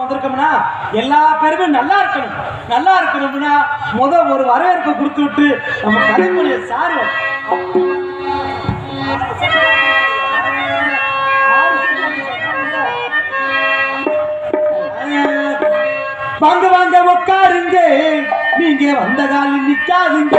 வந்திருக்கோம்னா எல்லா பேருமே நல்லா இருக்கணும். நல்லா இருக்கணும்னா முத ஒரு வரவேற்பை கொடுத்து விட்டு நம்ம கலைமொழியை சாருவோம் வாங்க வாங்க உட்காருங்க. நீங்க வந்த காலம் நிக்காதுங்க.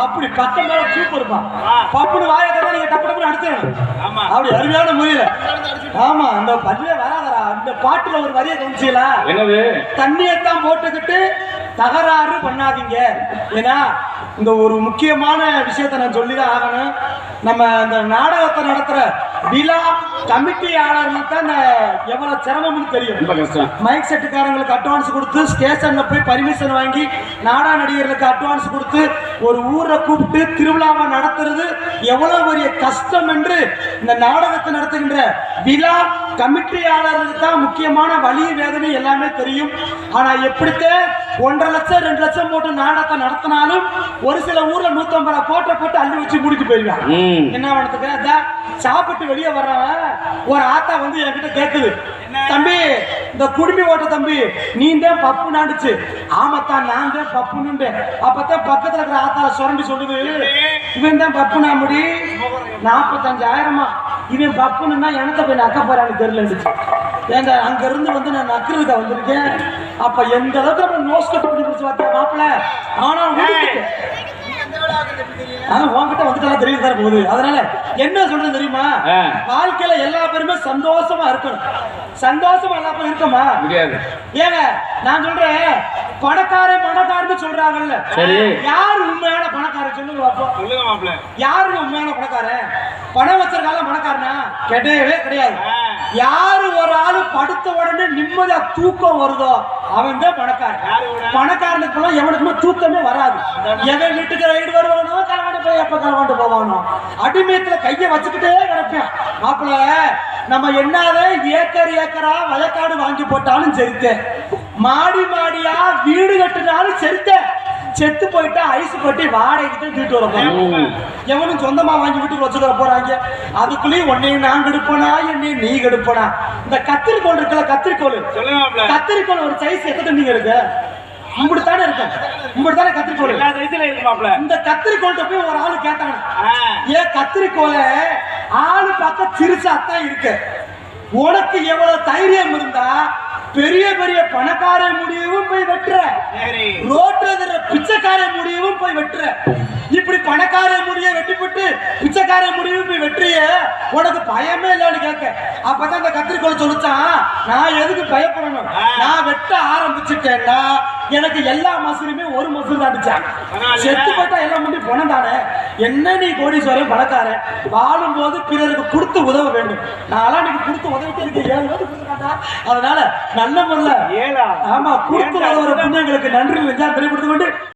அப்படி பத்தொன்பது சூப்பர்ப்பா பப்புனு வாயத்தை தான் நீங்க டப்பு டப்புனு ஆமா. அப்படி அருமையான முறையில. ஆமா அந்த பதிலே வராதரா அந்த பாட்டுல ஒரு வரியை கவனிச்சீங்களா என்னது? தண்ணியத்தான் போட்டுக்கிட்டு தகராறு பண்ணாதீங்க. ஏன்னா இந்த ஒரு முக்கியமான விஷயத்த நான் சொல்லிதான் ஆகணும். நம்ம இந்த நாடகத்தை நடத்துற விழா கமிட்டியாளர்களுக்கு தான் எவ்வளவு சிரமம்னு தெரியும். மைக் செட்டுக்காரங்களுக்கு அட்வான்ஸ் கொடுத்து ஸ்டேஷன்ல போய் பர்மிஷன் வாங்கி நாடா நடிகர்களுக்கு அட்வான்ஸ் கொடுத்து ஒரு ஊரை கூப்பிட்டு திருவிழாவை நடத்துறது எவ்வளவு பெரிய கஷ்டம் என்று இந்த நாடகத்தை நடத்துகின்ற விழா கமிட்டியாளர்களுக்கு தான் முக்கியமான வலி வேதனை எல்லாமே தெரியும். ஆனா எப்படித்தான் ஒன்றரை லட்சம் ரெண்டு லட்சம் போட்டு நாடகத்தை நடத்தினாலும் ஒரு சில ஊர்ல நூத்தம்பது கோட்டை போட்டு அள்ளி வச்சு மூடிட்டு போயிருக்காங்க ம். என்ன பண்ணதுக்கு அதான் சாப்பிட்டு வெளியே வர்றவன் ஒரு ஆத்தா வந்து என்கிட்ட கேக்குது. தம்பி இந்த குடுமி ஓட்ட தம்பி நீ தான் பப்பு நாண்டுச்சு. ஆமாத்தான் நான் தான் பப்புன்னு அப்பதான் பக்கத்துல இருக்கிற ஆத்தால சுரண்டி சொல்லுது. இவன் தான் பப்பு நாமுடி. நாற்பத்தஞ்சாயிரமா இவன் பப்புன்னா எனக்கு போய் நக்க போறான்னு தெரியல ஏங்க அங்க இருந்து வந்து நான் நக்கிறதுக்கு வந்திருக்கேன்? அப்ப எந்த அளவுக்கு நம்ம நோஸ் கட் பண்ணி பிடிச்சு பார்த்தா மாப்பிள்ள. ஆனா உன்கிட்ட வந்துட்டா தெரிய தர போகுது. அதனால என்ன சொல்றது தெரியுமா. வாழ்க்கையில எல்லா பேருமே சந்தோஷமா இருக்கணும். சந்தோஷமா எல்லா பேரும் இருக்கமா? முடியாது. ஏங்க நான் சொல்றேன் பணக்காரன் பணக்காரன்னு சொல்றாங்கல்ல. சரி. யார் உண்மையான பணக்காரன்? சொல்லுங்க பாப்போம். யாரு உண்மையான பணக்காரன்? பணம் வச்சிருக்கால பணக்காரனா? கிடையவே கிடையாது. யாரு ஒரு ஆளு படுத்த உடனே நிம்மதியா தூக்கம் வருதோ? அவன் தான் பணக்காரன் பணக்காரனுக்குலாம் எவனுக்குமே தூக்கமே வராது. எவன் வீட்டுக்கு ரைடு வருவானோ கலவாண்டு போய் எப்ப கலவாண்டு போவானோ. அடிமயத்துல கைய வச்சுக்கிட்டே கிடப்பான். மாப்பிள நம்ம என்னதான் ஏக்கர் ஏக்கரா வயக்காடு வாங்கி போட்டாலும் சரித்தேன். மாடி மாடியா வீடு கட்டினாலும் சரித்தேன். செத்து போயிட்டா ஐஸ் கட்டி வாடகைக்கு தான் தூக்கிட்டு வர போறோம். எவனும் சொந்தமா வாங்கி வீட்டுக்கு வச்சுக்கிற போறாங்க. அதுக்குள்ளேயும் உன்னையும் நான் கெடுப்பனா என்னையும் நீ கெடுப்பனா? இந்த கத்திரிக்கோள் இருக்குல்ல கத்திரிக்கோள். கத்திரிக்கோள் ஒரு சைஸ் எத்தனை நீங்க இருக்கு? இப்படி தானே இருக்கு. இப்படி தானே கத்திரிக்கோள். எல்லா சைஸ்ல இந்த கத்திரிக்கோள்கிட்ட போய் ஒரு ஆளு கேட்டாங்க. ஏன் கத்திரிக்கோலை ஆளு பார்க்க சிறுசா தான் இருக்கு. உனக்கு எவ்வளவு பெரிய பெரிய பணக்கார முடியவும் போய் வெட்டுற. ரோட்ல இருக்கிற பிச்சைக்கார முடியவும் போய் வெட்டுற. இப்படி பணக்கார முடிய வெட்டிப்பட்டு பிச்சைக்கார முடியவும் போய் வெட்டுறிய? உனக்கு பயமே இல்லைன்னு கேட்க. அப்பதான் அந்த கத்திரிக்கோள் சொல்லிச்சான் நான் எதுக்கு பயப்படணும்? நான் வெட்ட ஆரம்பிச்சுட்டேன்னா எனக்கு எல்லா மசூருமே ஒரு மசூர் அடிச்சாங்க பரவாயில்லையே. செத்து போட்டா எல்லாம் முடி பணம் தானே என்ன நீ கோடீஸ்வரன் பணக்காரன்? வாழும்போது பிறருக்கு கொடுத்து உதவ வேண்டும். நான் நீங்க கொடுத்து உதவிட்டு எனக்கு ஏழு கொடுத்துருக்காண்டா? அதனால நல்ல முறையில் ஏழா? ஆமா கொடுத்து உதவுற புண்ணியங்களுக்கு நன்றி நெஞ்சா தெரிவித்துக் கொண்டு